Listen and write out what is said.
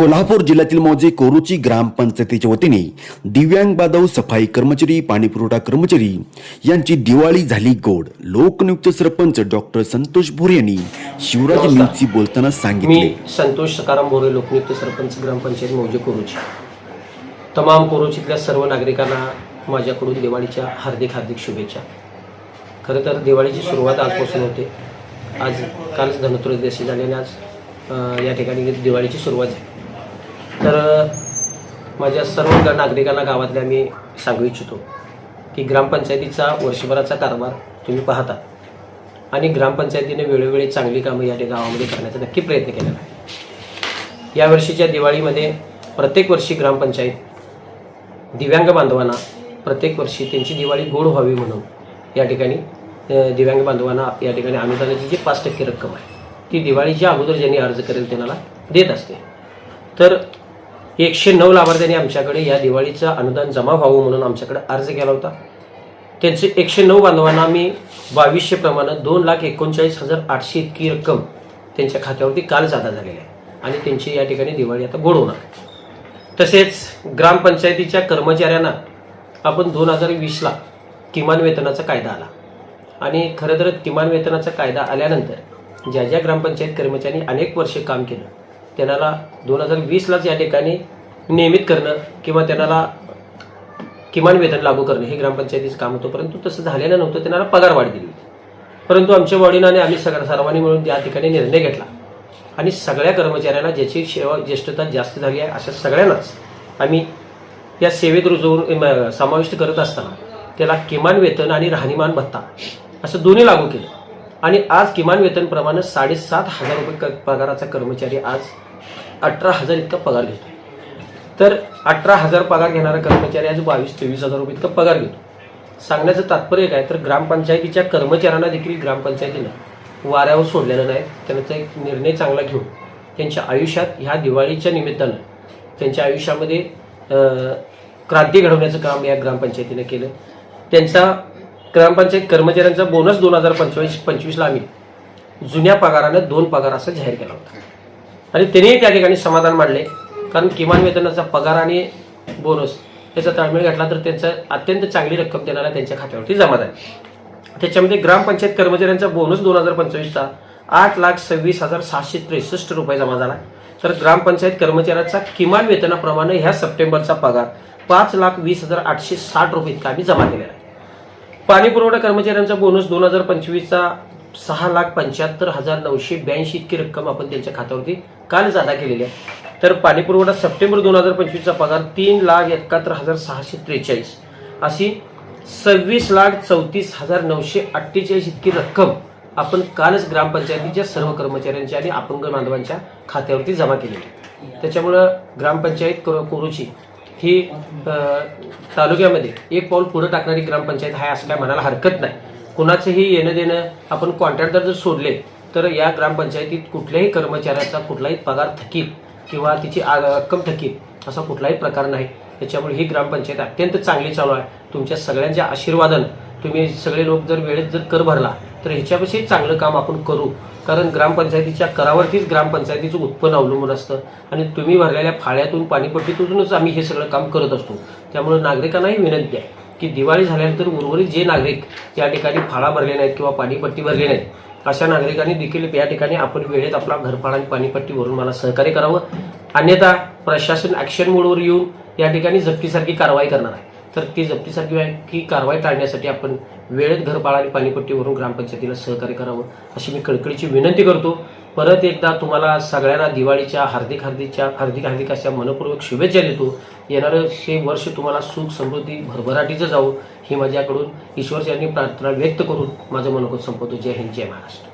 कोल्हापूर जिल्ह्यातील मौजे कोरुची ग्रामपंचायतीच्या वतीने दिव्यांग बांधव सफाई कर्मचारी पाणीपुरवठा कर्मचारी यांची दिवाळी झाली गोड. लोकनियुक्त सरपंच डॉक्टर संतोष भोरे यांनी शिवराज न्यूजशी बोलताना सांगितले. मी संतोष सकाराम बोरे लोकनियुक्त सरपंच ग्रामपंचायत मौजे कोरुची. तमाम कोरुचीतल्या सर्व नागरिकांना माझ्याकडून दिवाळीच्या हार्दिक हार्दिक शुभेच्छा. खरं तर दिवाळीची सुरुवात आजपासून होते. आज कालच धनत्रयोदशी झाल्याने आज अ, या ठिकाणी दिवाळीची सुरुवात झाली. तर माझ्या सर्व नागरिकांना गावातल्या मी सांगू इच्छितो की ग्रामपंचायतीचा वर्षभराचा कारभार तुम्ही पाहता आणि ग्रामपंचायतीने वेळोवेळी चांगली कामं या गावामध्ये करण्याचा नक्की प्रयत्न केलेला आहे. यावर्षीच्या दिवाळीमध्ये प्रत्येक वर्षी ग्रामपंचायत दिव्यांग बांधवांना प्रत्येक वर्षी त्यांची दिवाळी गोड व्हावी म्हणून या ठिकाणी दिव्यांग बांधवांना या ठिकाणी अनुदानाची जी पाच टक्के रक्कम आहे ती दिवाळीच्या अगोदर ज्यांनी अर्ज करेल त्यांना देत असते. तर एकशे नऊ लाभार्थ्यांनी आमच्याकडे या दिवाळीचं अनुदान जमा व्हावं म्हणून आमच्याकडे अर्ज केला होता. त्यांचे एकशे नऊ बांधवांना मी बावीसशे प्रमाणे दोन लाख एकोणचाळीस हजार आठशे इतकी रक्कम त्यांच्या खात्यावरती काल जादा झालेली आहे आणि त्यांची या ठिकाणी दिवाळी आता गोड होणार तसेच ग्रामपंचायतीच्या कर्मचाऱ्यांना आपण दोन हजार वीसला किमान वेतनाचा कायदा आला. आणि खरं तर किमान वेतनाचा कायदा आल्यानंतर ज्या ज्या ग्रामपंचायत कर्मचाऱ्यांनी अनेक वर्षे काम केलं त्यांना दोन हजार वीसलाच या ठिकाणी नियमित करणं किंवा त्यांना किमान वेतन लागू करणं. हे ग्रामपंचायतीचं काम होतं परंतु तसं झालेलं नव्हतं. त्यांना पगार वाढ दिली परंतु आमच्या बॉडीनं आणि आम्ही सगळ्या सर्वांनी मिळून त्या ठिकाणी निर्णय घेतला. आणि सगळ्या कर्मचाऱ्यांना ज्याची सेवा ज्येष्ठता जास्त झाली आहे अशा सगळ्यांनाच आम्ही या सेवेत रुजवून समाविष्ट करत असताना त्याला किमान वेतन आणि राहणीमान भत्ता असं दोन्ही लागू केलं. आणि आज किमान वेतनप्रमाणे साडेसात हजार रुपये क- पगाराचा कर्मचारी आज अठरा हजार इतका पगार घेतो. तर अठरा हजार पगार घेणारा कर्मचारी आज बावीस तेवीस हजार रुपये इतका पगार घेतो. सांगण्याचं तात्पर्य काय? तर ग्रामपंचायतीच्या कर्मचाऱ्यांना देखील ग्रामपंचायतीनं वाऱ्यावर सोडलेलं नाही. त्यांचा एक निर्णय चांगला घेऊन त्यांच्या आयुष्यात ह्या दिवाळीच्या निमित्तानं त्यांच्या आयुष्यामध्ये क्रांती घडवण्याचं काम या ग्रामपंचायतीनं केलं. त्यांचा ग्रामपंचायत कर्मचाऱ्यांचा बोनस दोन हजार पंचवीस पंचवीसला आम्ही जुन्या पगारानं दोन पगार असं जाहीर केला होता. आणि त्यांनीही त्या ठिकाणी समाधान मांडले. कारण किमान वेतनाचा पगार आणि बोनस याचा ताळमेळ घातला तर त्यांचं अत्यंत चांगली रक्कम देणारा त्यांच्या खात्यावरती जमा झाली. त्याच्यामध्ये ग्रामपंचायत कर्मचाऱ्यांचा बोनस दोन हजार पंचवीसचा आठ लाख सव्वीस हजार सहाशे त्रेसष्ट रुपये जमा झाला. तर ग्रामपंचायत कर्मचाऱ्याचा किमान वेतनाप्रमाणे ह्या सप्टेंबरचा पगार पाच लाख वीस हजार आठशे साठ रुपये इतका आम्ही जमा केलेला आहे. पाणी पुरवठा कर्मचाऱ्यांचा बोनस दोन हजार पंचवीसचा सहा लाख पंच्याहत्तर हजार नऊशे ब्याऐंशी इतकी रक्कम आपण त्यांच्या खात्यावरती काल जादा केलेली आहे. तर पाणी पुरवठा सप्टेंबर दोन हजार पंचवीसचा पगार तीन लाख एकाहत्तर हजार सहाशे त्रेचाळीस. अशी सव्वीस लाख चौतीस हजार नऊशे अठ्ठेचाळीस इतकी रक्कम आपण कालच ग्रामपंचायतीच्या सर्व कर्मचाऱ्यांच्या आणि अपंग बांधवांच्या खात्यावरती जमा केलेली त्याच्यामुळं ग्रामपंचायत कोरोची ही तालुक्यामध्ये एक पाऊल पुढे टाकणारी ग्रामपंचायत आहे असं काय म्हणायला हरकत नाही. कुणाचंही येणं देणं आपण कॉन्ट्रॅक्टर जर सोडले तर या ग्रामपंचायतीत कुठल्याही कर्मचाऱ्याचा कुठलाही पगार थकीत किंवा तिची रक्कम थकीत असा कुठलाही प्रकार नाही. त्याच्यामुळे ही ग्रामपंचायत अत्यंत चांगली चालू आहे. तुमच्या सगळ्यांच्या आशीर्वादानं तुम्ही सगळे लोक जर वेळेत जर कर भरला तर ह्याच्यापेक्षाही चांगलं काम आपण करू. कारण ग्रामपंचायतीच्या करावरतीच ग्रामपंचायतीचं उत्पन्न अवलंबून असतं आणि तुम्ही भरलेल्या फाळ्यातून पाणीपट्टीतूनच आम्ही हे सगळं काम करत असतो. त्यामुळे नागरिकांनाही विनंती आहे. की दिवाळी झाल्यानंतर उर्वरित जे नागरिक या ठिकाणी फाळा भरले नाहीत किंवा पाणीपट्टी भरली नाहीत अशा नागरिकांनी देखील या ठिकाणी आपण वेळेत आपला घरफाळा आणि पाणीपट्टी भरून मला सहकार्य करावं. अन्यथा प्रशासन ॲक्शन मोडवर येऊन या ठिकाणी जप्तीसारखी कारवाई करणार आहे. तर ती जप्तीसारखी की कारवाई टाळण्यासाठी आपण वेळेत घरपाळा आणि पाणीपट्टी भरून ग्रामपंचायतीला सहकार्य करावं अशी मी कळकळीची विनंती करतो. परत एकदा तुम्हाला सगळ्यांना दिवाळीच्या हार्दिक हार्दिकच्या हार्दिक हार्दिक अशा मनपूर्वक शुभेच्छा देतो. येणारं हे वर्ष तुम्हाला सुख समृद्धी भरभराटीचं जावं ही माझ्याकडून ईश्वरच्यांनी प्रार्थना व्यक्त करून माझं मनोगत संपवतो. जय हिंद जय महाराष्ट्र.